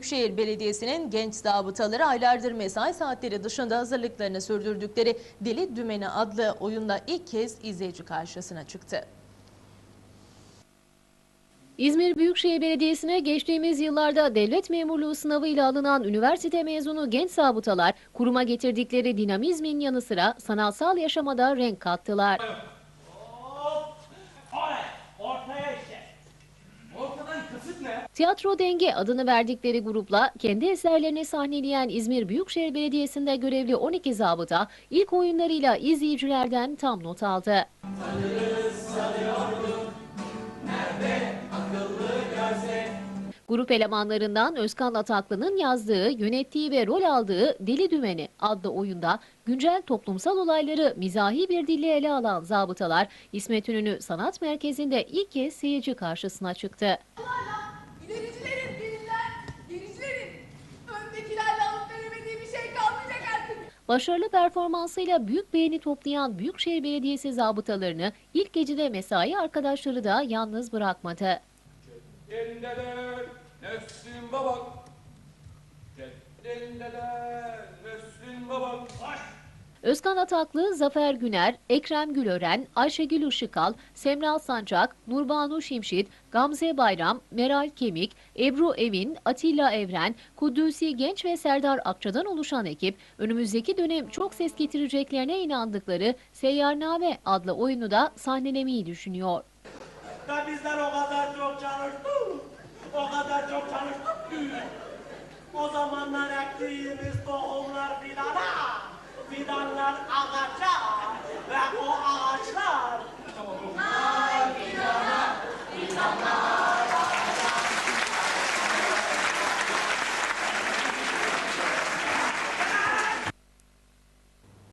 Büyükşehir Belediyesi'nin genç zabıtaları aylardır mesai saatleri dışında hazırlıklarını sürdürdükleri Deli Dümeni adlı oyunda ilk kez izleyici karşısına çıktı. İzmir Büyükşehir Belediyesi'ne geçtiğimiz yıllarda devlet memurluğu sınavıyla alınan üniversite mezunu genç zabıtalar kuruma getirdikleri dinamizmin yanı sıra sanatsal yaşamada renk kattılar. Tiyatro Denge adını verdikleri grupla kendi eserlerini sahneleyen İzmir Büyükşehir Belediyesi'nde görevli 12 zabıta ilk oyunlarıyla izleyicilerden tam not aldı. Grup elemanlarından Özkan Ataklı'nın yazdığı, yönettiği ve rol aldığı Deli Dümeni adlı oyunda güncel toplumsal olayları mizahi bir dille ele alan zabıtalar İsmet İnönü Sanat Merkezi'nde ilk kez seyirci karşısına çıktı. Başarılı performansıyla büyük beğeni toplayan Büyükşehir Belediyesi zabıtalarını ilk gecede mesai arkadaşları da yalnız bırakmadı. Elindeler, Nesrin babam. Elindeler, Nesrin babam. Baş. Özkan Ataklı, Zafer Güner, Ekrem Gülören, Ayşegül Işıkal, Semra Sancak, Nurbanu Şimşit, Gamze Bayram, Meral Kemik, Ebru Evin, Atilla Evren, Kudüsi Genç ve Serdar Akça'dan oluşan ekip önümüzdeki dönem çok ses getireceklerine inandıkları Seyyarname adlı oyunu da sahnelemeyi düşünüyor. Da bizler o kadar çok çalıştık. O kadar çok çalıştık. O zamanlar ektiğimiz tohumlar fidana. Bidhan